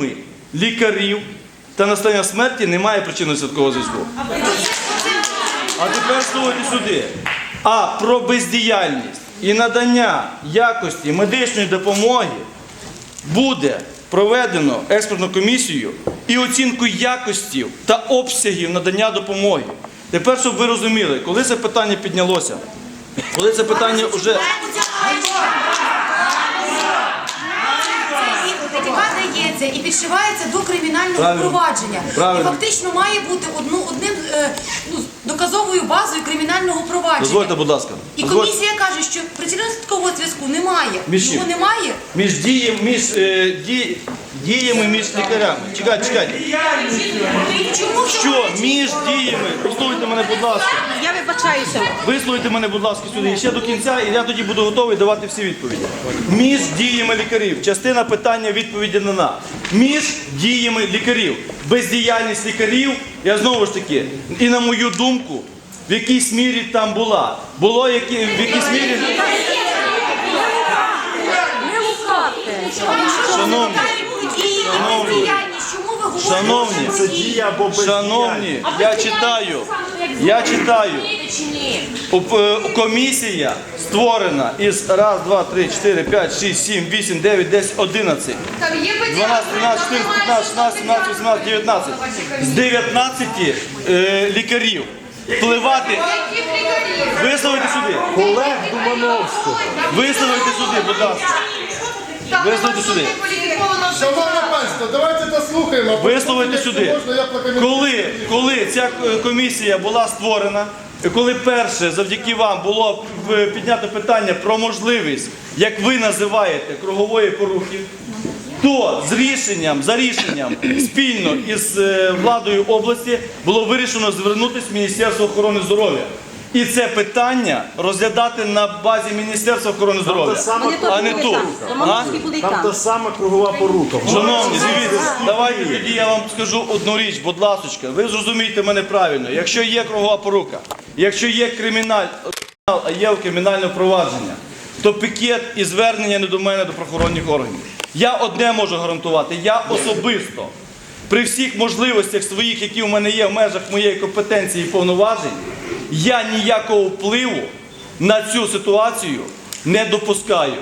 діями лікарів та настання смерті немає причинно-святкового зв'язку. А тепер слухайте сюди. А про бездіяльність і надання якості медичної допомоги буде проведено експертну комісію і оцінку якості та обсягів надання допомоги. Тепер, щоб ви розуміли, коли це питання піднялося, коли це питання вже. Яка дається і підшивається до кримінального Правильно. провадження. Правильно. І фактично має бути одну, одним е, ну, доказовою базою кримінального провадження. Дозвольте, будь ласка. І Дозвольте. комісія каже, що причинно-слідкового зв'язку немає. Між чим? Його немає. Між діями, між е, ді- діями між лікарями. Чекайте, чекайте. Чому Що між діями? Послухайте мене, будь ласка. Я вибачаюся. Вислухайте мене, будь ласка, сюди ще до кінця, і я тоді буду готовий давати всі відповіді. Між діями лікарів. Частина питання відповіді дана. Між діями лікарів. Бездіяльність лікарів, я знову ж таки, і на мою думку, в якійсь мірі там була. Було які, в якійсь мірі. Шановні? Шановні, бездіяльність. шановні, я читаю, я читаю. Е, Комісія створена із раз, два, три, чотири, п'ять, шість, сім, вісім, дев'ять, десять, одинадцять. Там є 12, 13, 14, 15, 16, 17, 18, 19. З 19 е, лікарів впливати. Висловити сюди. Олег Думановського. Висловити сюди, будь ласка. Висловити сюди. Шановне панство, давайте дослухаємо. Висловити сюди. Коли, коли ця е, комісія була створена, коли перше завдяки вам було е, піднято питання про можливість, як ви називаєте, кругової порухи, то з рішенням, за рішенням спільно із е, владою області було вирішено звернутися в Міністерство охорони здоров'я. І це питання розглядати на базі Міністерства охорони здоров'я, а не тут. там. Та сама кругова порука. Шановні, дивіться, давайте тоді я вам скажу одну річ, будь ласочка, ви зрозумієте мене правильно. Якщо є кругова порука, якщо є криміналь, а є кримінальне провадження, то пікет і звернення не до мене до правоохоронних органів. Я одне можу гарантувати, я особисто. При всіх можливостях своїх, які в мене є в межах моєї компетенції і повноважень, я ніякого впливу на цю ситуацію не допускаю.